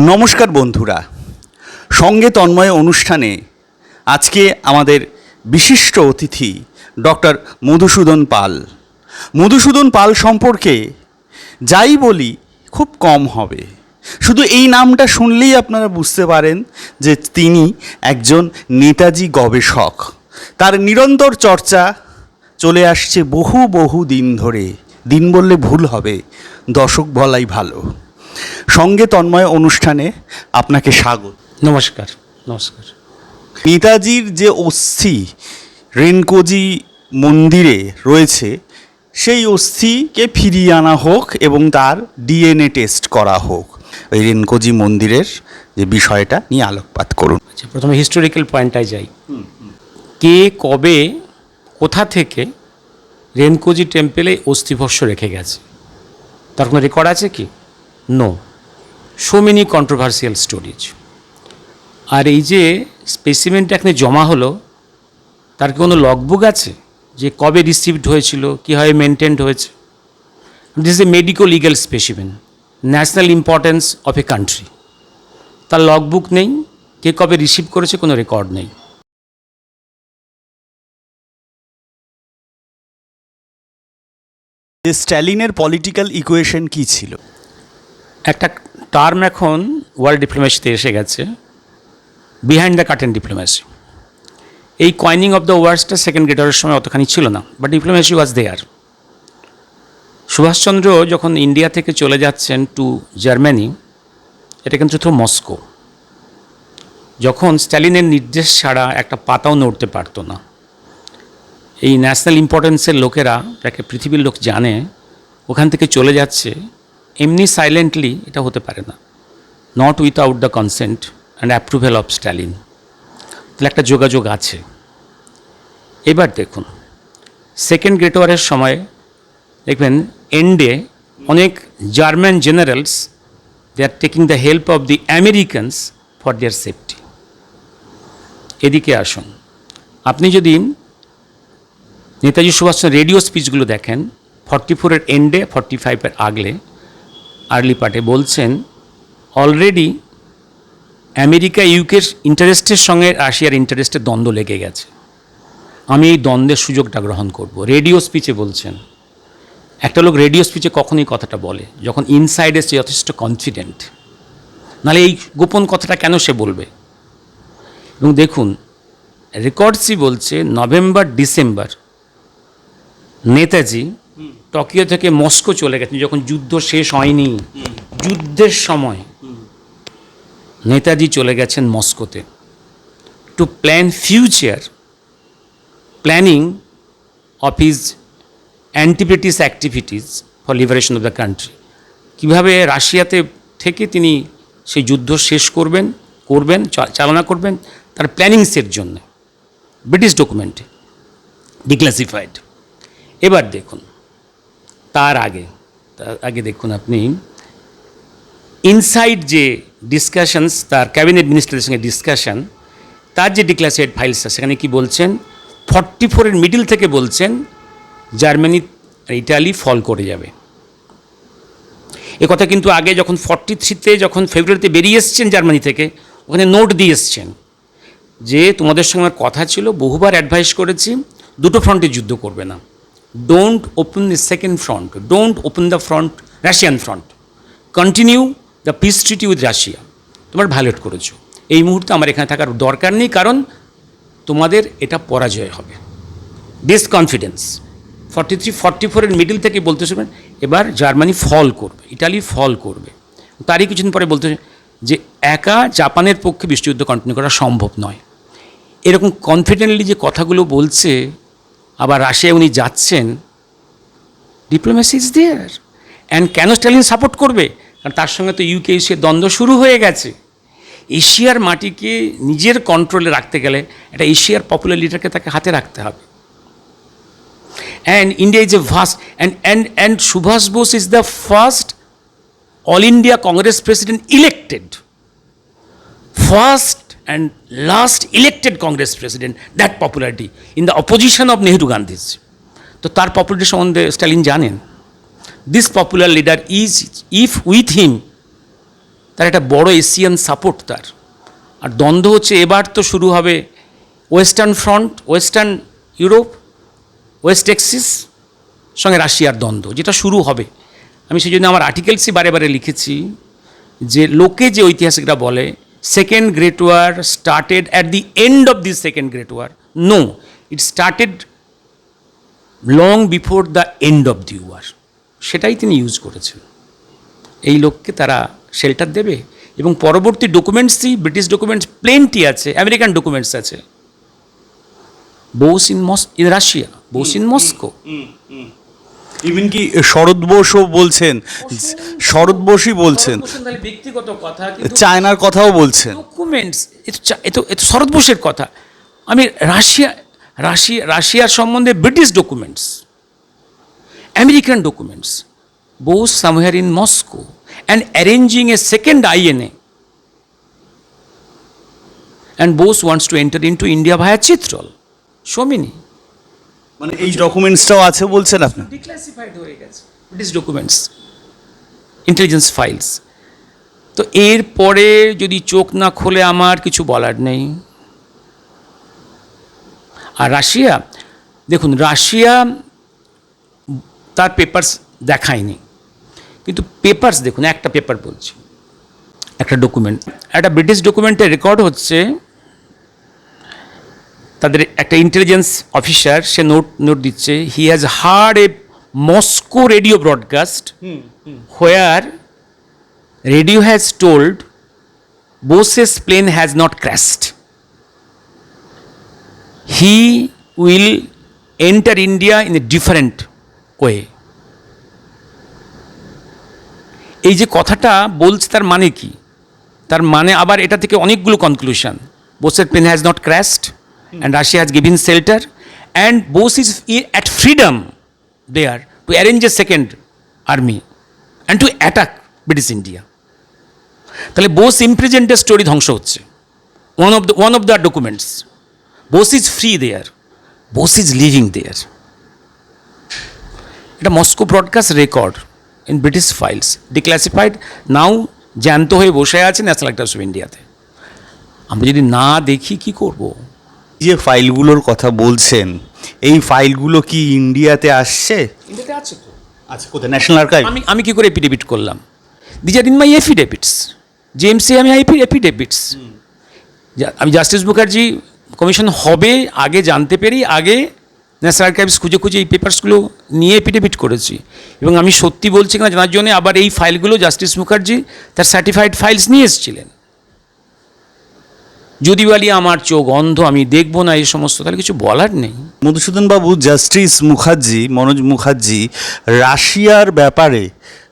নমস্কার বন্ধুরা। সঙ্গে তন্ময় অনুষ্ঠানে আজকে আমাদের বিশিষ্ট অতিথি ডক্টর মধুসূদন পাল। মধুসূদন পাল সম্পর্কে যাই বলি, খুব কম হবে। শুধু এই নামটা শুনলেই আপনারা বুঝতে পারেন যে তিনি একজন নেতাজি গবেষক। তার নিরন্তর চর্চা চলে আসছে বহু বহু দিন ধরে। দিন বললে ভুল হবে, দশক বলাই ভালো। সঙ্গে তন্ময় অনুষ্ঠানে আপনাকে স্বাগত। নমস্কার নমস্কার। নেতাজির যে অস্থি রেনকোজি মন্দিরে রয়েছে সেই অস্থিকে ফিরিয়ে আনা হোক এবং তার ডিএনএ টেস্ট করা হোক। ওই রেনকোজি মন্দিরের যে বিষয়টা নিয়ে আলোকপাত করুন। আচ্ছা প্রথমে হিস্টোরিক্যাল পয়েন্টটায় যাই। কে কবে কোথা থেকে রেনকোজি টেম্পেলে অস্থিভস্য রেখে গেছে? তার কোনো রেকর্ড আছে কি? No so many controversial stories আর এই যে স্পেসিমেন্টটা এখানে জমা হলো, তার কি কোনো লগবুক আছে? যে কবে রিসিভড হয়েছিল, কীভাবে মেনটেন্ড হয়েছে? This a medico legal specimen national importance of a country তার লগবুক নেই, কে কবে রিসিভ করেছে কোনো রেকর্ড নেই। স্ট্যালিনের পলিটিক্যাল ইকুয়েশন কি ছিল? একটা টার্ম এখন ওয়ার্ল্ড ডিপ্লোমেসিতে এসে গেছে বিহাইন্ড দ্য কার্টেন ডিপ্লোমেসি এই কয়েনিং অফ দ্য ওয়ার্ডসটা সেকেন্ড গ্রেটারের সময় অতখানি ছিল না but diplomacy was there Subhas Chandra যখন ইন্ডিয়া থেকে চলে যাচ্ছেন টু জার্মানি এটা কিন্তু থ্রু মস্কো যখন স্ট্যালিনের নির্দেশ ছাড়া একটা পাতাও নড়তে পারতো না। এই ন্যাশনাল ইম্পর্টেন্সের লোকেরা, যাকে পৃথিবীর লোক জানে, ওখান থেকে চলে যাচ্ছে এমনি সাইলেন্টলি এটা হতে পারে না। Not without the consent and approval of Stalin তাহলে একটা যোগাযোগ আছে। এবার দেখুন সেকেন্ড গ্রেট ওয়ারের সময় দেখবেন এন্ডে অনেক German generals they are taking the help of the Americans for their safety এদিকে আসুন, আপনি যদি নেতাজি সুভাষচন্দ্র রেডিও স্পিচগুলো দেখেন ফর্টি ফোরের এন্ডে ফর্টি ফাইভের আগলে আর্লি পার্টে বলছেন, অলরেডি আমেরিকা, ইউকের ইন্টারেস্টের সঙ্গে রাশিয়ার ইন্টারেস্টের দ্বন্দ্ব লেগে গেছে। আমি এই দ্বন্দ্বের সুযোগটা গ্রহণ করব। রেডিও স্পিচে বলছেন, একটা লোক রেডিও স্পিচে কখনই কথাটা বলে, যখন ইনসাইডে সে যথেষ্ট কনফিডেন্ট। নাহলে এই গোপন কথাটা কেন সে বলবে? এবং দেখুন, রেকর্ডসই বলছে, নভেম্বর, ডিসেম্বর, নেতাজি টোকিও থেকে মস্কো চলে গেছেন যখন যুদ্ধ শেষ হয়নি, যুদ্ধের সময় নেতাজি চলে গেছেন মস্কোতে। To plan future planning of his anti British activities for liberation of the country কীভাবে রাশিয়াতে থেকে তিনি সেই যুদ্ধ শেষ করবেন করবেন চালনা করবেন, তার প্ল্যানিংসের জন্য। ব্রিটিশ ডকুমেন্টে ডিক্লাসিফাইড এবার দেখুন তার আগে তার আগে দেখুন আপনি। ইনসাইড যে ডিসকাশনস তার ক্যাবিনেট মিনিস্টারের সঙ্গে ডিসকাশন তার যে ডিক্লাসিফাইড ফাইলসটা সেখানে কি বলছেন? ফর্টি ফোরের মিডিল থেকে বলছেন জার্মানি ইটালি ফল করে যাবে। এ কথা কিন্তু আগে যখন ফর্টি থ্রিতে যখন ফেব্রুয়ারিতে বেরিয়ে এসছেন জার্মানি থেকে, ওখানে নোট দিয়ে এসছেন যে, তোমাদের সঙ্গে আমার কথা ছিল, বহুবার অ্যাডভাইস করেছি, দুটো ফ্রন্টে যুদ্ধ করবে না। Don't open the second front don't open the front Russian front continue the peace treaty with Russia তোমার ভায়োলেট করেছ। এই মুহূর্তে আমার এখানে থাকার দরকার নেই, কারণ তোমাদের এটা পরাজয় হবে। ডিসকনফিডেন্স ফর্টি থ্রি ফর্টি ফোরের মিডিল থেকে বলতে শুনবেন, এবার জার্মানি ফল করবে, ইটালি ফল করবে। তারই কিছুদিন পরে বলতে যে একা জাপানের পক্ষে বিশ্বযুদ্ধ কন্টিনিউ করা সম্ভব নয়। এরকম কনফিডেন্টলি যে কথাগুলো বলছে আবার রাশিয়ায় উনি যাচ্ছেন ডিপ্লোমেসি ইজ দেয়ার অ্যান্ড কেন স্ট্যালিন সাপোর্ট করবে? কারণ তার সঙ্গে তো ইউকে এশিয়ার দ্বন্দ্ব শুরু হয়ে গেছে। এশিয়ার মাটিকে নিজের কন্ট্রোলে রাখতে গেলে একটা এশিয়ার পপুলার লিডারকে তাকে হাতে রাখতে হবে। And India is a vast and and and Subhas Bose is the first all India congress president elected first and last elected Congress president. That popularity in the opposition of Nehru Gandhi's. তো তার popularity সম্বন্ধে Stalin জানেন this popular leader is if with him তার একটা বড় Asian support তার আর দ্বন্দ্ব হচ্ছে, এবার তো শুরু হবে western front western Europe west axis সঙ্গে রাশিয়ার দ্বন্দ্ব, যেটা শুরু হবে আমি সেই জন্য আমার আর্টিকেলসই বারে বারে লিখেছি যে লোকে যে ঐতিহাসিকরা বলে second great war started at the end of the second great war no it started long before the end of the war সেটাই তিনি ইউজ করেছেন এই লোককে তারা শেল্টার দেবে এবং পরবর্তী ডকুমেন্টসই ব্রিটিশ ডকুমেন্টস প্লেনটি আছে আমেরিকান ডকুমেন্টস আছে। Bose in moss in Russia Bose in Moscow even কি শরৎ বোসও বলছেন শরৎ বোসই বলছেন ব্যক্তিগত কথা চায়নার কথাও বলছেন। ডকুমেন্টস এ তো শরৎ বোসের কথা। আমি রাশিয়া রাশিয়া রাশিয়ার সম্বন্ধে British documents American documents Bose somewhere in Moscow and arranging a second INA and Bose wants to enter into India via Chitral সমিনি মানে এই ডকুমেন্টসটাও আছে বলছেন আপনি? ডিক্লাসিফাইড হয়ে গেছে। ব্রিটিশ ডকুমেন্টস ইন্টেলিজেন্স ফাইলস তো এরপরে যদি চোখ না খোলে আমার কিছু বলার নেই। আর রাশিয়া দেখুন রাশিয়া তার পেপার্স দেখায়নি। কিন্তু পেপার্স দেখুন একটা পেপার বলছি। একটা ডকুমেন্ট একটা ব্রিটিশ ডকুমেন্টে রেকর্ড হচ্ছে তাদের একটা ইন্টেলিজেন্স অফিসার সে নোট নোট দিচ্ছে he has heard a Moscow radio broadcast where radio has told Bose's plane has not crashed he will enter India in a different way এই যে কথাটা বলছে তার মানে কি? তার মানে আবার এটা থেকে অনেকগুলো কনক্লুশন বোসের plane has not crashed and Russia has given shelter and Bose is at freedom there to arrange a second army and to attack British India তাহলে বোস ইমপ্রেজেন্টের স্টোরি ধ্বংস হচ্ছে। One of the one of the documents Bose is free there Bose is living there এটা Moscow broadcast record in British files declassified now জ্যান্ত হয়ে বসে আছে national Times of ইন্ডিয়াতে আমরা যদি না দেখি, কি করব? যে ফাইলগুলোর কথা বলছেন এই ফাইলগুলো কি ইন্ডিয়াতে আসছে? ইন্ডিয়াতে আছে তো। আচ্ছা কোথায়? ন্যাশনাল আর্কাইভ আমি আমি কি করে এপিডেভিট করলাম? These are in my affidavits JMC আমি আইপি এপিডেভিটস আমি জাস্টিস মুখার্জি কমিশন হবে আগে জানতে পেরে আগে ন্যাশনাল আর্কাইভস খুঁজে খুঁজে এই পেপার্সগুলো নিয়ে এপিডেভিট করেছি। এবং আমি সত্যি বলছি কিনা জানার জন্য আবার এই ফাইলগুলো জাস্টিস মুখার্জি তার সার্টিফাইড ফাইলস নিয়ে এসেছিলেন। যদি বলি আমার চোখ অন্ধ আমি দেখব না এই সমস্ত তাহলে কিছু বলার নেই। মধুসূদন বাবু জাস্টিস মুখার্জি মনোজ মুখার্জি রাশিয়ার ব্যাপারে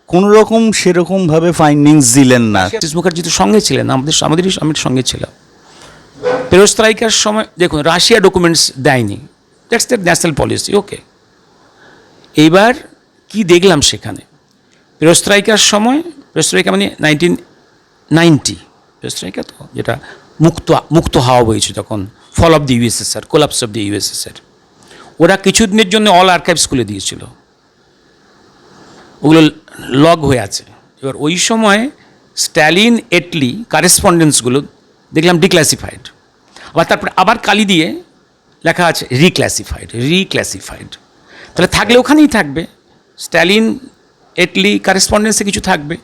কোনো রকম সেরকমভাবে ফাইন্ডিংস দিলেন না। জাস্টিস মুখার্জি তো সঙ্গে ছিলেন আমাদের আমাদেরই আমি সঙ্গে ছিলাম। পেরোস্ত্রাইকার সময় দেখুন রাশিয়া ডকুমেন্টস দেয়নি। That's the national policy okay এইবার কি দেখলাম সেখানে? পেরোস্ত্রাইকার সময় পেরোস্ত্রাইকা মানে নাইনটিন নাইনটি পেরোস্ত্রাইকা তো যেটা মুক্ত মুক্ত হাওয়া বইছে তখন। Fall of the USSR collapse of the USSR ওরা কিছুদিনের জন্য অল আর্কাইভস খুলে দিয়েছিল। ওগুলো লগ হয়ে আছে। এবার ওই সময় স্ট্যালিন এটলি কারেসপন্ডেন্সগুলো দেখলাম ডিক্লাসিফাইড আবার তারপরে আবার কালি দিয়ে লেখা আছে রিক্লাসিফাইড রিক্লাসিফাইড তাহলে থাকলে ওখানেই থাকবে। স্ট্যালিন এটলি কারেসপন্ডেন্সে কিছু থাকবে।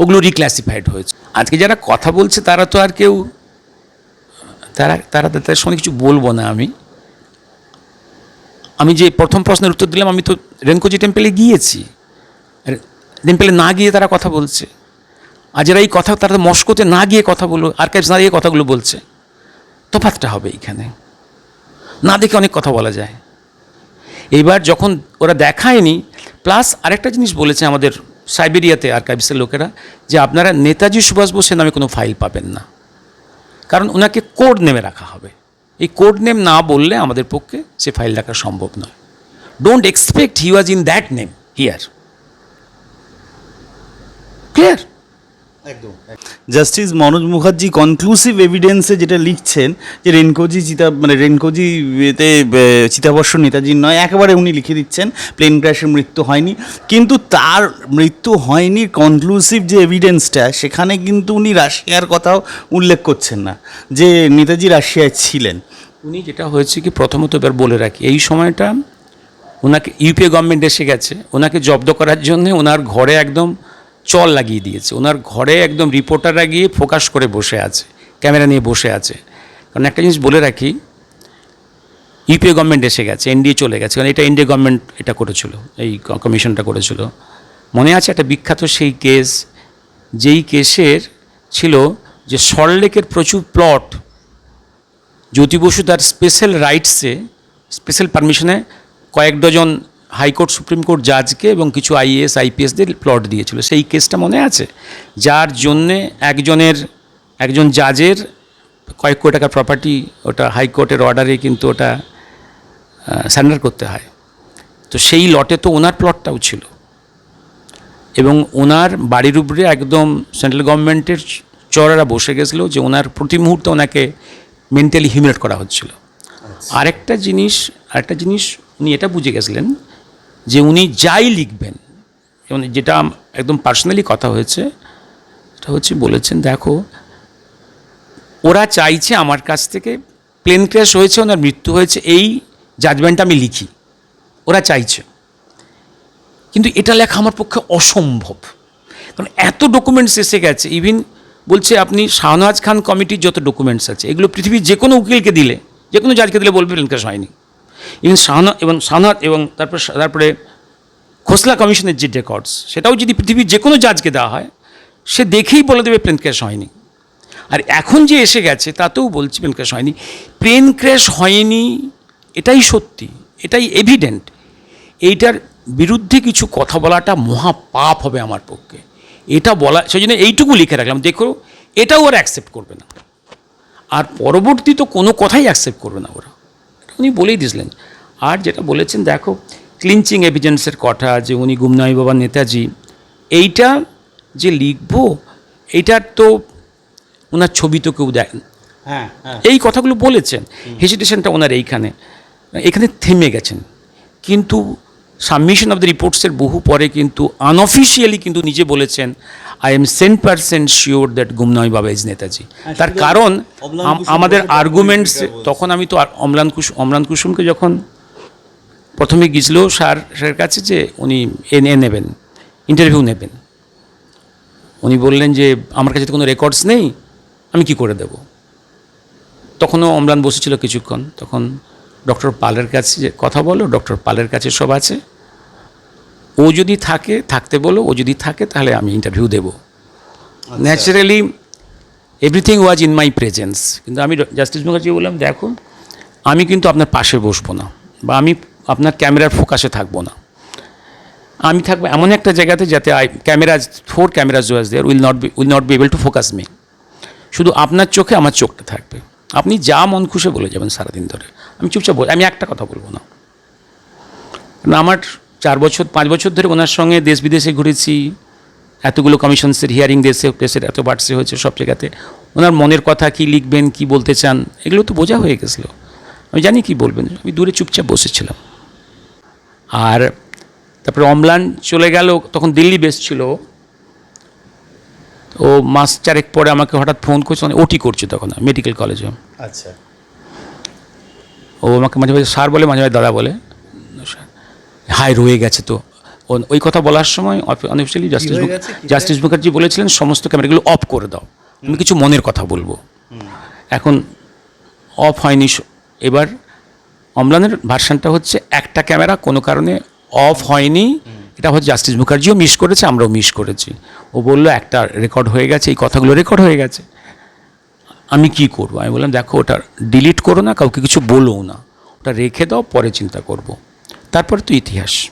ওগুলো রিক্লাসিফাইড হয়েছে। আজকে যারা কথা বলছে তারা তো আর কেউ তারা তারা তাদের সঙ্গে কিছু বলব না আমি। আমি যে প্রথম প্রশ্নের উত্তর দিলাম, আমি তো রেঙ্কোজি টেম্পেলে গিয়েছি। টেম্পেলে না গিয়ে তারা কথা বলছে। আর যারা এই কথা, তারা মস্কোতে না গিয়ে কথা বলল আর্কাইভস না গিয়ে কথাগুলো বলছে। তফাতটা হবে এইখানে। না দেখে অনেক কথা বলা যায়। এইবার যখন ওরা দেখায়নি, প্লাস আরেকটা জিনিস বলেছে আমাদের সাইবেরিয়াতে আর্কাইভসের লোকেরা, যে আপনারা নেতাজি সুভাষ বোসের নামে কোনো ফাইল পাবেন না। কারণ ওনাকে কোড নেমে রাখা হবে। এই কোড নেম না বললে আমাদের পক্ষে সে ফাইল রাখা সম্ভব নয়। Don't expect he was in that name here clear justice Manoj Mukherjee conclusive এভিডেন্সে যেটা লিখছেন যে রেনকোজি চিতা মানে রেনকোজি এতে চিতাবর্ষ নেতাজির নয় একেবারে উনি লিখে দিচ্ছেন প্লেন ক্র্যাশের মৃত্যু হয়নি। কিন্তু তার মৃত্যু হয়নি কনক্লুসিভ যে এভিডেন্সটা সেখানে কিন্তু উনি রাশিয়ার কথাও উল্লেখ করছেন না যে নেতাজি রাশিয়ায় ছিলেন। উনি যেটা হয়েছে কি প্রথমত এবার বলে রাখি এই সময়টা ওনাকে ইউপিএ গভর্নমেন্ট এসে গেছে ওনাকে জব্দ করার জন্য ওনার ঘরে একদম চল লাগিয়ে দিয়েছে। ওনার ঘরে একদম রিপোর্টাররা গিয়ে ফোকাস করে বসে আছে, ক্যামেরা নিয়ে বসে আছে। কারণ একটা জিনিস বলে রাখি ইউপিএ গভর্নমেন্ট এসে গেছে, এনডিএ চলে গেছে, কারণ এটা এনডিএ গভর্নমেন্ট এটা করেছিল, এই কমিশনটা করেছিল। মনে আছে একটা বিখ্যাত সেই কেস যেই কেসের ছিল যে সল্টলেকের প্রচুর প্লট জ্যোতি বসু তার স্পেশাল রাইটসে স্পেশাল পারমিশনে কয়েক dozen high court supreme court জাজকে এবং কিছু আইএএস আইপিএসদের প্লট দিয়েছিল। সেই কেসটা মনে আছে? যার জন্যে একজনের একজন জাজের কয়েক কোটি টাকার প্রপার্টি ওটা হাইকোর্টের অর্ডারে কিন্তু ওটা সারেন্ডার করতে হয়। তো সেই লটে তো ওনার প্লটটাও ছিল। এবং ওনার বাড়ির উপরে একদম সেন্ট্রাল গভর্নমেন্টের চড়ারা বসে গেছিল যে ওনার প্রতি মুহূর্তে ওনাকে মেন্টালি হিউমিলেট করা হচ্ছিল। আরেকটা জিনিস আরেকটা জিনিস উনি এটা বুঝে গেছিলেন যে উনি যাই লিখবেন এবং যেটা একদম পার্সোনালি কথা হয়েছে এটা হচ্ছে বলেছেন, দেখো, ওরা চাইছে আমার কাছ থেকে প্লেন ক্র্যাশ হয়েছে, ওনার মৃত্যু হয়েছে, এই জাজমেন্টটা আমি লিখি। ওরা চাইছে। কিন্তু এটা লেখা আমার পক্ষে অসম্ভব। কারণ এত ডকুমেন্টস এসে গেছে ইভিন বলছে আপনি শাহনওয়াজ খান কমিটির যত ডকুমেন্টস আছে, এগুলো পৃথিবীর যে কোনো উকিলকে দিলে, যে কোনো জাজকে দিলে বলবে প্লেন ক্র্যাশ হয়নি। ইভেন শাহনা এবং শাহনওয়াজ এবং তারপরে তারপরে খোসলা কমিশনের যে রেকর্ডস সেটাও যদি পৃথিবীর যে কোনো জাজকে দেওয়া হয়, সে দেখেই বলে দেবে প্লেন ক্র্যাশ হয়নি। আর এখন যে এসে গেছে, তাতেও বলছি প্লেন ক্র্যাশ হয়নি। প্লেন ক্র্যাশ হয়নি, এটাই সত্যি, এটাই এভিডেন্ট এইটার বিরুদ্ধে কিছু কথা বলাটা মহা পাপ হবে আমার পক্ষে। এটা বলা সেই জন্য এইটুকু লিখে রাখলাম। দেখো, এটাও ওরা অ্যাকসেপ্ট করবে না। আর পরবর্তী তো কোনো কথাই অ্যাকসেপ্ট করবে না ওরা। উনি বলেই দিয়েছিলেন। আর যেটা বলেছেন দেখো ক্লিনচিং এভিডেন্সের কথা যে উনি গুমনাই বাবা নেতাজি এইটা যে লিখব এইটার তো ওনার ছবি তো কেউ দেয় হ্যাঁ হ্যাঁ। এই কথাগুলো বলেছেন। হেসিটেশনটা ওনার এইখানে। এখানে থেমে গেছেন। কিন্তু সাবমিশন অফ দ্য রিপোর্টসের বহু পরে কিন্তু আনঅফিসিয়ালি কিন্তু নিজে বলেছেন I am cent percent sure that Gumnami Baba is Netaji তার কারণ আমাদের আর্গুমেন্টস তখন আমি তো অম্লান কুসুম অম্লান কুসুমকে যখন প্রথমে গিয়েছিল স্যার স্যারের কাছে যে উনি এনে নেবেন ইন্টারভিউ নেবেন উনি বললেন যে আমার কাছে তো কোনো রেকর্ডস নেই আমি কি করে দেব? তখনও অম্লান বসেছিল কিছুক্ষণ তখন ডক্টর পালের কাছে যে কথা বলো ডক্টর পালের কাছে সব আছে। ও যদি থাকে থাকতে বলো ও যদি থাকে তাহলে আমি interview Dev. Naturally everything was in my presence কিন্তু আমি জাস্টিস মুখার্জি বললাম দেখো আমি কিন্তু আপনার পাশে বসবো না বা আমি আপনার ক্যামেরার ফোকাসে থাকব না। আমি থাকব এমন একটা জায়গাতে যাতে I cameras four cameras was there will not be will not be able to focus me শুধু আপনার চোখে আমার চোখটা থাকবে। আপনি যা মন খুশি বলে যাবেন সারাদিন ধরে। আমি চুপচাপ আমি একটা কথা বলব না। আমার চার বছর, পাঁচ বছর ধরে ওনার সঙ্গে দেশ বিদেশে ঘুরেছি, এতগুলো কমিশনসের হিয়ারিং দেশে, দেশের এত বাড়ছে হয়েছে সব জায়গাতে। ওনার মনের কথা কি লিখবেন, কি বলতে চান, এগুলো তো বোঝা হয়ে গেছিল। আমি জানি কি বলবেন, আমি দূরে চুপচাপ বসেছিলাম। আর তারপরে অম্লান চলে গেল, তখন দিল্লি বেস ছিল। ও মাস চারেক পরে আমাকে হঠাৎ ফোন করছে মানে ওটি করছে তখন মেডিকেল কলেজে আচ্ছা। ও আমাকে মাঝে মাঝে স্যার বলে মাঝে মাঝে দাদা বলে। হাই রয়ে গেছে তো। ওই কথা বলার সময় অনঅফিসিয়ালি জাস্টিস? জাস্টিস মুখার্জি বলেছিলেন সমস্ত ক্যামেরাগুলো অফ করে দাও। আমি কিছু মনের কথা বলব। এখন অফ হয়নি এবার অম্লানের ভার্সানটা হচ্ছে একটা ক্যামেরা কোনো কারণে অফ হয়নি। এটা হচ্ছে জাস্টিস মুখার্জিও মিস করেছে আমরাও মিস করেছি। ও বলল একটা রেকর্ড হয়ে গেছে এই কথাগুলো রেকর্ড হয়ে গেছে। আমি কি করব? আমি বললাম, দেখো, ওটা ডিলিট করো না, কাউকে কিছু বলো না। ওটা রেখে দাও, পরে চিন্তা করব। তারপরে তো ইতিহাস।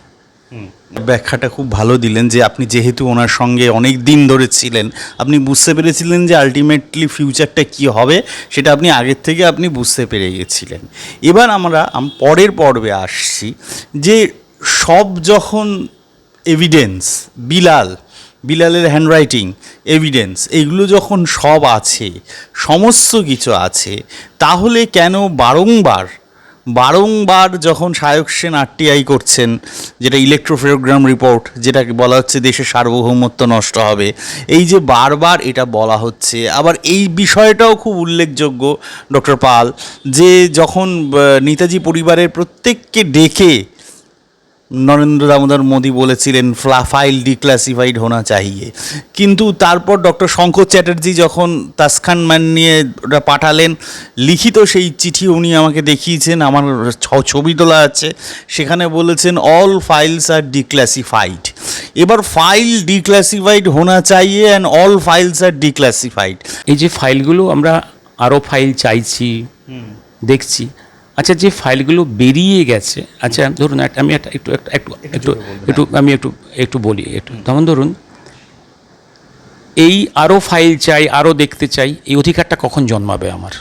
ব্যাখ্যাটা খুব ভালো দিলেন যে, আপনি যেহেতু ওনার সঙ্গে অনেক দিন ধরে ছিলেন, আপনি বুঝতে পেরেছিলেন যে আলটিমেটলি ফিউচারটা কি হবে, সেটা আপনি আগের থেকে আপনি বুঝতে পেরে গেছিলেন। এবার আমরা পরের পর্বে আসছি যে, সব যখন এভিডেন্স বিলাল বিলালের হ্যান্ডরাইটিং এভিডেন্স এইগুলো যখন সব আছে, সমস্ত কিছু আছে, তাহলে কেন বারংবার বারংবার যখন সায়ক সেন আরটিআই করছেন, যেটা ইলেকট্রোফেরোগ্রাম রিপোর্ট যেটাকে বলা হচ্ছে দেশের সার্বভৌমত্ব নষ্ট হবে, এই যে বারবার এটা বলা হচ্ছে, আবার এই বিষয়টাও খুব উল্লেখযোগ্য, ডক্টর পাল, যে যখন নেতাজি পরিবারের প্রত্যেককে ডেকে নরেন্দ্র দামোদর মোদী বলেছিলেন ফ্লা ফাইল ডিক্লাসিফাইড হোনা চাহিয়ে। কিন্তু তারপর ডক্টর শঙ্কর চ্যাটার্জি যখন তাসখান ম্যান নিয়ে ওটা পাঠালেন লিখিত সেই চিঠি উনি আমাকে দেখিয়েছেন আমার ছ- ছবি তোলা আছে সেখানে বলেছেন অল ফাইলস আর ডিক্লাসিফাইড। এবার ফাইল ডিক্লাসিফাইড হোনা চাইয়ে and all files are declassified. এই যে ফাইলগুলো আমরা আরও ফাইল চাইছি দেখছি আচ্ছা যে ফাইলগুলো বেরিয়ে গেছে আচ্ছা ধরুন একটা আমি একটা একটু একটু একটু একটু একটু আমি একটু একটু বলি একটু। যেমন ধরুন এই আরও ফাইল চাই আরও দেখতে চাই এই অধিকারটা কখন জন্মাবে আমার?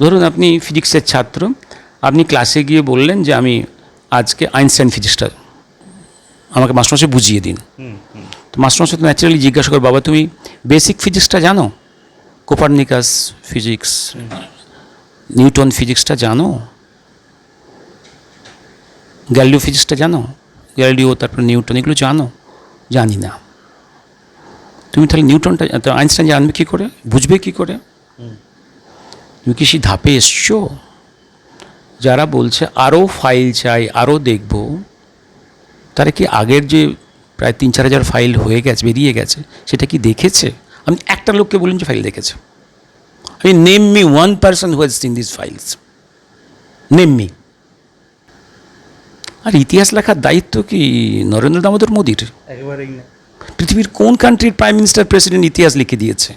ধরুন আপনি ফিজিক্সের ছাত্র আপনি ক্লাসে গিয়ে বললেন যে আমি আজকে আইনস্টাইন ফিজিক্সটা আমাকে মাস্টারমশাই বুঝিয়ে দিন। তো মাস্টারমশাই তো ন্যাচারালি জিজ্ঞাসা করে বাবা তুমি বেসিক ফিজিক্সটা জানো? কোপারনিকাস ফিজিক্স নিউটন ফিজিক্সটা জানো? গ্যালিলিও ফিজিক্সটা জানো? গ্যালিলিও, তারপর নিউটন, এগুলো জানো? জানি না। তুমি তাহলে নিউটনটা আইনস্টাইন জানবে কী করে? বুঝবে কী করে? তুমি কি সেই ধাপে এসছো? যারা বলছে আরও ফাইল চাই আরও দেখব, তারা কি আগের যে প্রায় তিন চার হাজার ফাইল হয়ে গেছে, বেরিয়ে গেছে, সেটা কি দেখেছে? আমি একটা লোককে বলুন যে ফাইল দেখেছে। I mean, name me one person who has seen these files. Name me. আর ইতিহাস লেখার দায়িত্ব কি নরেন্দ্র দামোদর মোদীর? একেবারেই না। পৃথিবীর কোন কান্ট্রির প্রাইম মিনিস্টার প্রেসিডেন্ট ইতিহাস লিখে দিয়েছে?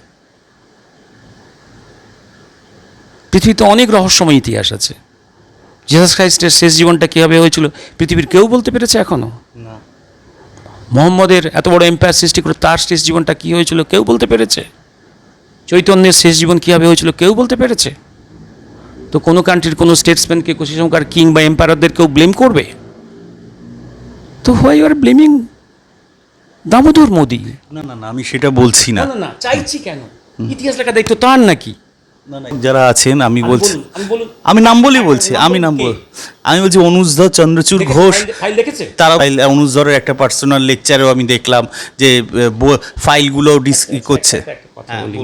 পৃথিবীতে অনেক রহস্যময় ইতিহাস আছে। জিসাস খ্রাইস্টের শেষ জীবনটা কীভাবে হয়েছিল পৃথিবীর কেউ বলতে পেরেছে এখনও না। মোহাম্মদের এত বড় এম্পায়ার সৃষ্টি করে তার শেষ জীবনটা কী হয়েছিল কেউ বলতে পেরেছে? চৈতন্যের শেষ জীবন কীভাবে হয়েছিল কেউ বলতে পেরেছে? তো কোনো কান্ট্রির কোনো স্টেটসম্যানকে কুশিসংকার কিং বা এম্পায়ারদের কেউ ব্লেম করবে? তো why you are blaming Damodar Modi? না না না আমি সেটা বলছি না। না চাইছি কেন? ইতিহাস লেখা দায়িত্ব তার নাকি? যারা আছেন আমি বলছি আমি নাম বলি বলছি আমি নাম বল আমি বলছি অনুজধর চন্দ্রচূড় ঘোষ। তারা ফাইল অনুজধরের একটা পার্সোনাল লেকচারেও আমি দেখলাম যে ফাইলগুলো ডিস করছে। একটা কথা হ্যাঁ, বলি।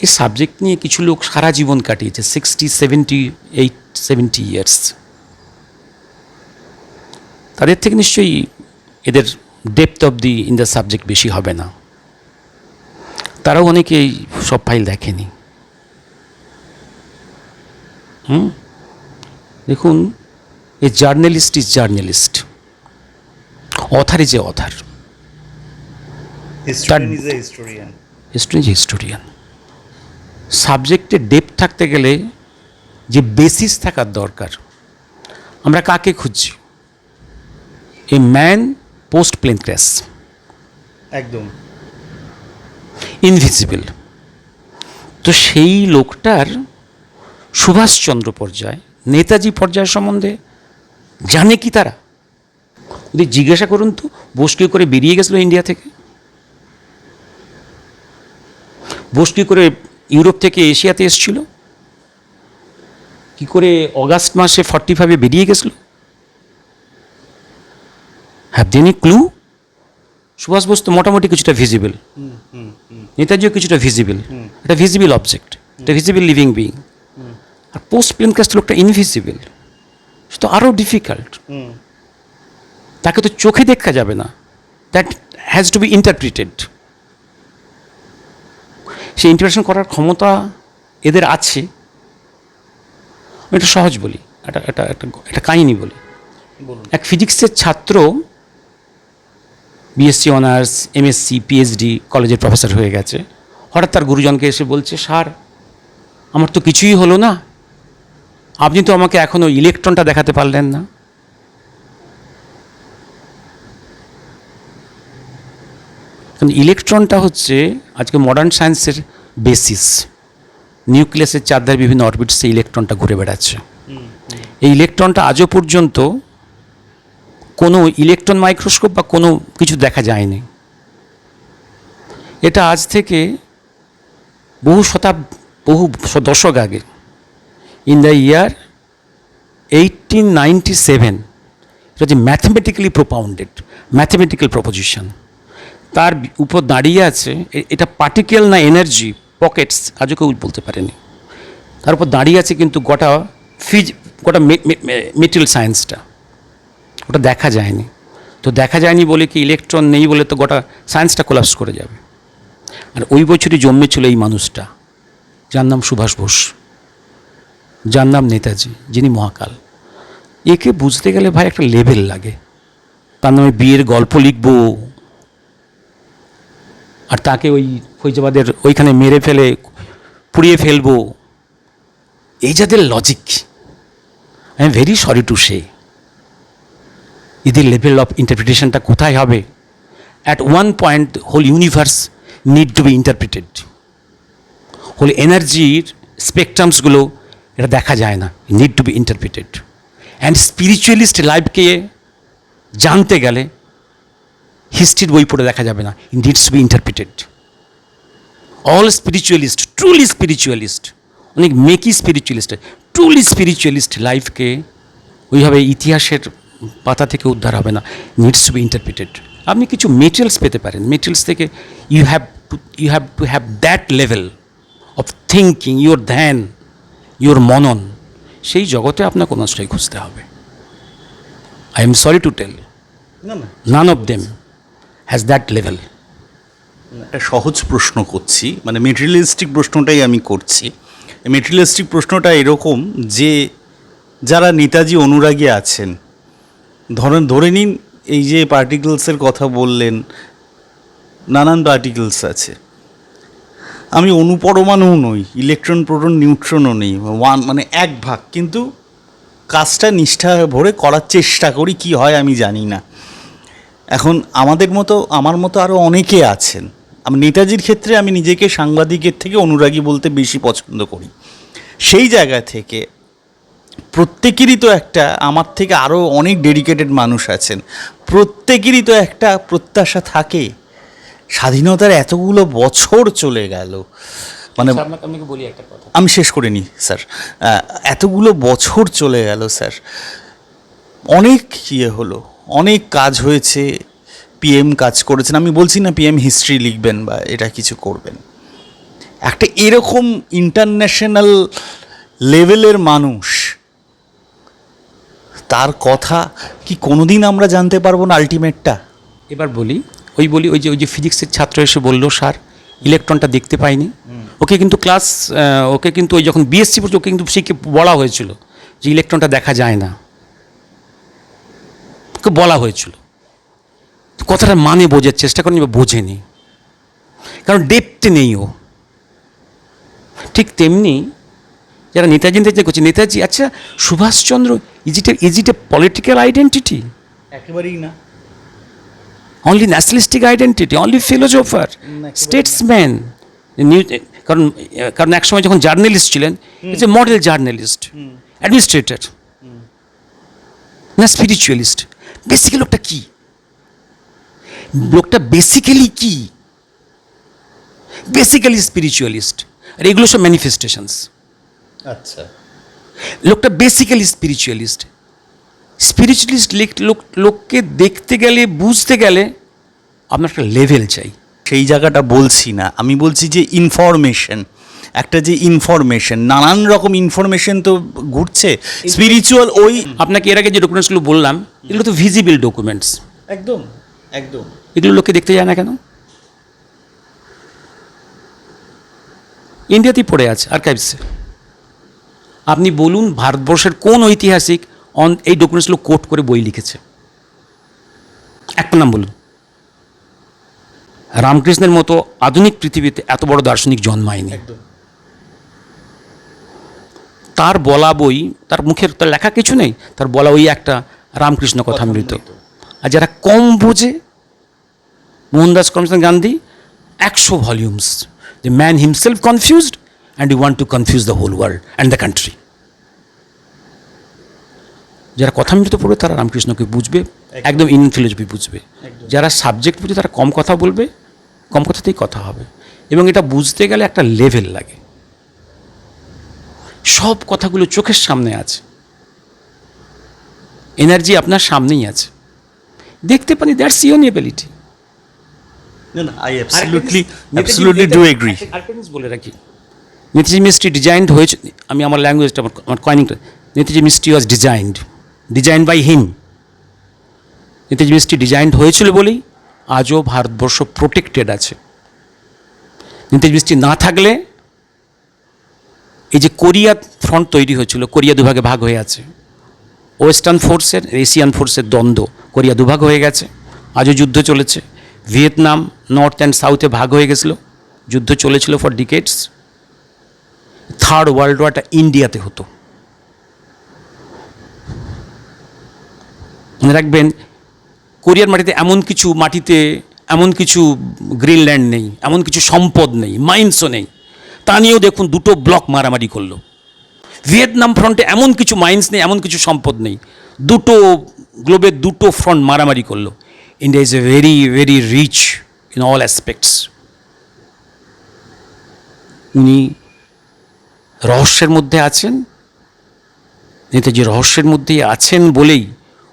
এই সাবজেক্ট নিয়ে কিছু লোক সারা জীবন কাটিয়েছে sixty seventy eight seventy years তাদের থেকে নিশ্চয়ই এদের depth of the in the subject বেশি হবে না। তারাও অনেকে এই সব ফাইল দেখেনি। হুম? দেখুন a journalist is journalist author is a author Historian is a historian. Student historian সাবজেক্টে ডেপ থাকতে গেলে যে বেসিস থাকার দরকার আমরা কাকে খুঁজছি? A man post plane crash একদম। ইনভিজিবল তো সেই লোকটার সুভাষচন্দ্র পর্যায় নেতাজি পর্যায় সম্বন্ধে জানে কি তারা? যদি জিজ্ঞাসা করুন তো বোস করে বেরিয়ে গেছিল ইন্ডিয়া থেকে। বোস কি করে ইউরোপ থেকে এশিয়াতে এসছিল? কি করে অগাস্ট মাসে ফর্টি ফাইভে বেরিয়ে গেছিল? হ্যাভ দেনি ক্লু সুভাষ বস্তু মোটামুটি কিছুটা ভিজিবল নেতাজিও কিছুটা ভিজিবল এটা ভিজিবল অবজেক্ট এটা ভিজিবল লিভিং বিং আর পোস্ট প্লেন কাস্ট লোকটা ইনভিজিবল সে তো আরও ডিফিকাল্ট তাকে তো চোখে দেখা যাবে না। That has to be interpreted সেই ইন্টারপ্রিটেশন করার ক্ষমতা এদের আছে। আমি এটা সহজ বলি একটা একটা একটা একটা কাহিনী বলি। এক ফিজিক্সের ছাত্র বিএসসি অনার্স এমএসসি পিএইচডি কলেজের প্রফেসর হয়ে গেছে। হঠাৎ তার গুরুজনকে এসে বলছে স্যার আমার তো কিছুই হলো না। আপনি তো আমাকে এখনও ইলেকট্রনটা দেখাতে পারলেন না। কারণ ইলেকট্রনটা হচ্ছে আজকে মডার্ন সায়েন্সের বেসিস নিউক্লিয়াসের চারধারে বিভিন্ন অরবিটসে ইলেকট্রনটা ঘুরে বেড়াচ্ছে। এই ইলেকট্রনটা আজও পর্যন্ত কোনো ইলেকট্রন মাইক্রোস্কোপ বা কোনো কিছু দেখা যায়নি। এটা আজ থেকে বহু শতাব, বহু দশক আগে in the year eighteen ninety seven এটা হচ্ছে ম্যাথমেটিক্যালি প্রোপাউন্ডেড ম্যাথমেটিক্যাল প্রপোজিশন তার উপর দাঁড়িয়ে আছে এটা পার্টিকেল না এনার্জি পকেটস আজও কেউ বলতে পারেনি। তার উপর দাঁড়িয়ে আছে কিন্তু গোটা ফিজ, গোটা মেটেরিয়াল সায়েন্সটা ওটা দেখা যায়নি। তো দেখা যায়নি বলে কি ইলেকট্রন নেই বলে তো গোটা সায়েন্সটা কোলাপস করে যাবে। আর ওই বছরই জন্মেছিল এই মানুষটা। যার নাম সুভাষ বোস। যার নাম নেতাজি, যিনি মহাকাল। একে বুঝতে গেলে ভাই একটা লেভেল লাগে। তার নামে বিয়ের গল্প লিখব আর তাকে ওই ফৈজাবাদের ওইখানে মেরে ফেলে, পুড়িয়ে ফেলব। এই যাদের logic I am very sorry to say এদের লেভেল অফ ইন্টারপ্রিটেশনটা কোথায় হবে? At one point whole universe need to be interpreted whole এনার্জির স্পেকট্রামসগুলো এটা দেখা যায় না need to be interpreted and spiritualist লাইফকে জানতে গেলে হিস্ট্রির বই পড়ে দেখা যাবে না। It needs be interpreted all spiritualist truly spiritualist অনেক মেকি স্পিরিচুয়ালিস্ট ট্রুলি স্পিরিচুয়ালিস্ট লাইফকে ওইভাবে ইতিহাসের পাতা থেকে উদ্ধার হবে না। নিডস টু বি ইন্টারপ্রিটেড আপনি কিছু মেটেরিয়ালস পেতে পারেন। মেটেরিয়ালস থেকে you have to you have to have that level of thinking your ধ্যান ইউর মনন সেই জগতে আপনাকে অনুষ্ঠয় খুঁজতে হবে। I am sorry to tell none of them has that level একটা সহজ প্রশ্ন করছি মানে মেটেরিয়ালিস্টিক প্রশ্নটাই আমি করছি। মেটেরিয়ালিস্টিক প্রশ্নটা এরকম যে, যারা নেতাজি অনুরাগী আছেন, ধরেন, ধরে নিন এই যে পার্টিকেলসের কথা বললেন, নানান পার্টিকেলস আছে। আমি অনুপরমাণুও নই ইলেকট্রন প্রোটন নিউট্রনও নেই ওয়ান মানে এক ভাগ। কিন্তু কাজটা নিষ্ঠা ভরে করার চেষ্টা করি, কি হয় আমি জানি না। এখন আমাদের মতো আমার মতো আরও অনেকে আছেন। আমি নেতাজির ক্ষেত্রে আমি নিজেকে সাংবাদিকের থেকে অনুরাগী বলতে বেশি পছন্দ করি। সেই জায়গা থেকে প্রত্যেকেরই তো একটা আমার থেকে আরও অনেক ডেডিকেটেড মানুষ আছেন। প্রত্যেকেরই তো একটা প্রত্যাশা থাকে। স্বাধীনতার এতগুলো বছর চলে গেল। মানে আপনাকে বলি একটা কথা। আমি শেষ করে নিই স্যার। এতগুলো বছর চলে গেল স্যার। অনেক ইয়ে হলো। অনেক কাজ হয়েছে পিএম কাজ করেছেন। আমি বলছি না পিএম হিস্ট্রি লিখবেন বা এটা কিছু করবেন। একটা এরকম ইন্টারন্যাশনাল লেভেলের মানুষ তার কথা কি কোনোদিন আমরা জানতে পারব না আলটিমেটটা এবার বলি ওই বলি ওই যে ওই যে ফিজিক্সের ছাত্র এসে বলল স্যার ইলেকট্রনটা দেখতে পাইনি। ওকে কিন্তু ক্লাস ওকে কিন্তু ওই যখন বিএসসি পড়ছে ওকে কিন্তু সেই বলা হয়েছিল যে ইলেকট্রনটা দেখা যায় না। বলা হয়েছিল। কথাটা মানে বোঝার চেষ্টা করেনি বা বোঝেনি। কারণ ডেপতে নেই ও। ঠিক তেমনি যারা নেতাজি নেতাজি করছে নেতাজি আচ্ছা Subhas Chandra is it is it a political identity একেবারেই না। Nationalistic identity, only philosopher, statesman. New- কারণ কারণ এক সময় যখন জার্নালিস্ট ছিলেন is a model journalist administrator না স্পিরিচুয়ালিস্ট বেসিক্যালি লোকটা কি? লোকটা বেসিক্যালি কি? বেসিক্যালি স্পিরিচুয়ালিস্ট আর এগুলো সব ম্যানিফেস্টেশনস আচ্ছা। লোকটা বেসিক্যালি স্পিরিচুয়ালিস্ট স্পিরিচুয়ালিস্ট লোক লোককে দেখতে গেলে বুঝতে গেলে আপনার একটা লেভেল চাই। সেই জায়গাটা বলছি না। আমি বলছি যে ইনফরমেশন একটা যে ইনফরমেশন নানান রকম ইনফরমেশন তো ঘুরছে। স্পিরিচুয়াল ওই আপনাকে এর আগে যে ডকুমেন্টসগুলো বললাম এগুলো তো ভিজিবল ডকুমেন্টস একদম একদম। এগুলো লোকে দেখতে যায় না কেন? ইন্ডিয়াতেই পড়ে আছে আর আর্কাইভসে আপনি বলুন ভারতবর্ষের কোন ঐতিহাসিক অন এই ডকুমেন্টসগুলো কোট করে বই লিখেছে। একটা নাম বলুন। রামকৃষ্ণের মতো আধুনিক পৃথিবীতে এত বড় দার্শনিক জন্মায়নি। তার বলা বই তার মুখের তার লেখা কিছু নেই তার বলা ওই একটা রামকৃষ্ণ কথা কথামৃত। আর যারা কম বোঝে মোহনদাস করমচাঁদ গান্ধী একশো volumes the man himself confused and you want to confuse the whole world and the country যারা কথা কথামৃত পড়বে তারা রামকৃষ্ণকে বুঝবে একদম। ইন ফিলোসফি বুঝবে। যারা সাবজেক্ট বুঝে তারা কম কথা বলবে কম কথাতেই কথা হবে। এবং এটা বুঝতে গেলে একটা লেভেল লাগে। সব কথাগুলো চোখের সামনে আছে। এনার্জি আপনার সামনেই আছে। দেখতে পারি দ্যাটস ইউন এবিলিটি না না I absolutely absolutely do agree বলে রাখি। নেতাজি মিষ্টি ডিজাইনড হয়েছে আমি আমার ল্যাঙ্গুয়েজটা আমার আমার কয়েনিংটা Netaji mystery was designed design by him Netaji mystery designed হয়েছিল বলেই আজও ভারতবর্ষ প্রোটেক্টেড আছে। নেতাজি মিষ্টি না থাকলে এই যে কোরিয়া ফ্রন্ট তৈরি হয়েছিল, কোরিয়া দুভাগে ভাগ হয়ে আছে। ওয়েস্টার্ন ফোর্সের এশিয়ান ফোর্সের দ্বন্দ্ব, কোরিয়া দুভাগ হয়ে গেছে, আজও যুদ্ধ চলেছে। ভিয়েতনাম নর্থ অ্যান্ড সাউথে ভাগ হয়ে গেছিল, যুদ্ধ চলেছিল ফর ডিকেটস থার্ড ওয়ার্ল্ড ওয়ারটা ইন্ডিয়াতে হতো। মনে রাখবেন কোরিয়ার মাটিতে এমন কিছু মাটিতে এমন কিছু গ্রিনল্যান্ড নেই, এমন কিছু সম্পদ নেই, মাইন্সও নেই। তা নিয়েও দেখুন দুটো ব্লক মারামারি করল। ভিয়েতনাম ফ্রন্টে এমন কিছু মাইন্স নেই, এমন কিছু সম্পদ নেই। দুটো গ্লোবের দুটো ফ্রন্ট মারামারি করল। India is a very very rich in all aspects. উনি রহস্যের মধ্যে আছেন। নেতাজি রহস্যের মধ্যেই আছেন বলেই,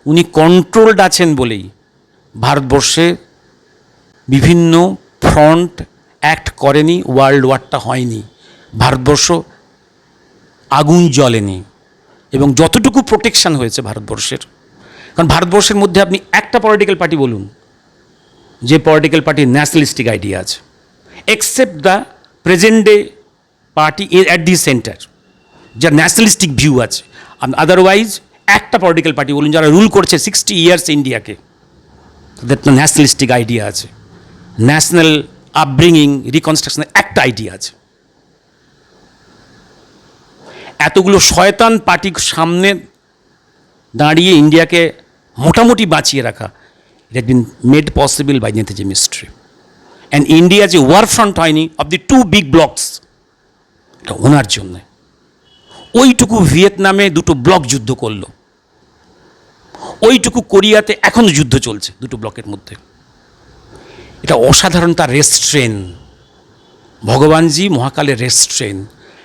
উনি কন্ট্রোলড আছেন বলেই ভারতবর্ষে বিভিন্ন ফ্রন্ট অ্যাক্ট করেনি ওয়ার্ল্ড ওয়ারটা হয়নি। ভারতবর্ষ আগুন জ্বলেনি। এবং যতটুকু প্রোটেকশন হয়েছে ভারতবর্ষের, কারণ ভারতবর্ষের মধ্যে আপনি একটা পলিটিক্যাল পার্টি বলুন, যে পলিটিক্যাল পার্টির ন্যাশনালিস্টিক আইডিয়া আছে। Except the present day party at the centre যার ন্যাশনালিস্টিক ভিউ আছে। আদারওয়াইজ একটা পলিটিক্যাল পার্টি বলুন, যারা রুল করছে সিক্সটি ইয়ার্স ইন্ডিয়াকে। তাদের তো ন্যাশনালিস্টিক আইডিয়া আছে। ন্যাশনাল আপব্রিঙিং রিকনস্ট্রাকশনের একটা আইডিয়া আছে। এতগুলো শয়তান পার্টির সামনে দাঁড়িয়ে ইন্ডিয়াকে মোটামুটি বাঁচিয়ে রাখা it been made possible by Netaji mystery and India যে ওয়ার ফ্রন্ট হয়নি of the two big blocks এটা ওনার জন্যে। ওইটুকু ভিয়েতনামে দুটো ব্লক যুদ্ধ করল। ওইটুকু কোরিয়াতে এখনও যুদ্ধ চলছে দুটো ব্লকের মধ্যে। এটা অসাধারণ তার রেস্ট্রেন ভগবানজি মহাকালের restraint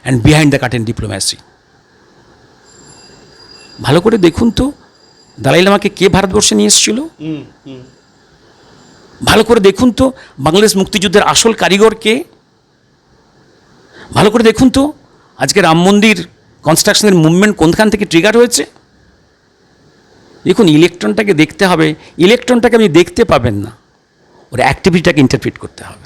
and behind the curtain diplomacy ভালো করে দেখুন তো দালাই লামাকে কে ভারতবর্ষে নিয়ে এসেছিল? ভালো করে দেখুন তো বাংলাদেশ মুক্তিযুদ্ধের আসল কারিগর কে? ভালো করে দেখুন তো আজকে রাম মন্দির কনস্ট্রাকশনের মুভমেন্ট কোনখান থেকে ট্রিগার হয়েছে? দেখুন ইলেকট্রনটাকে দেখতে হবে ইলেকট্রনটাকে আপনি দেখতে পাবেন না। ওর অ্যাক্টিভিটিটাকে ইন্টারপ্রিট করতে হবে।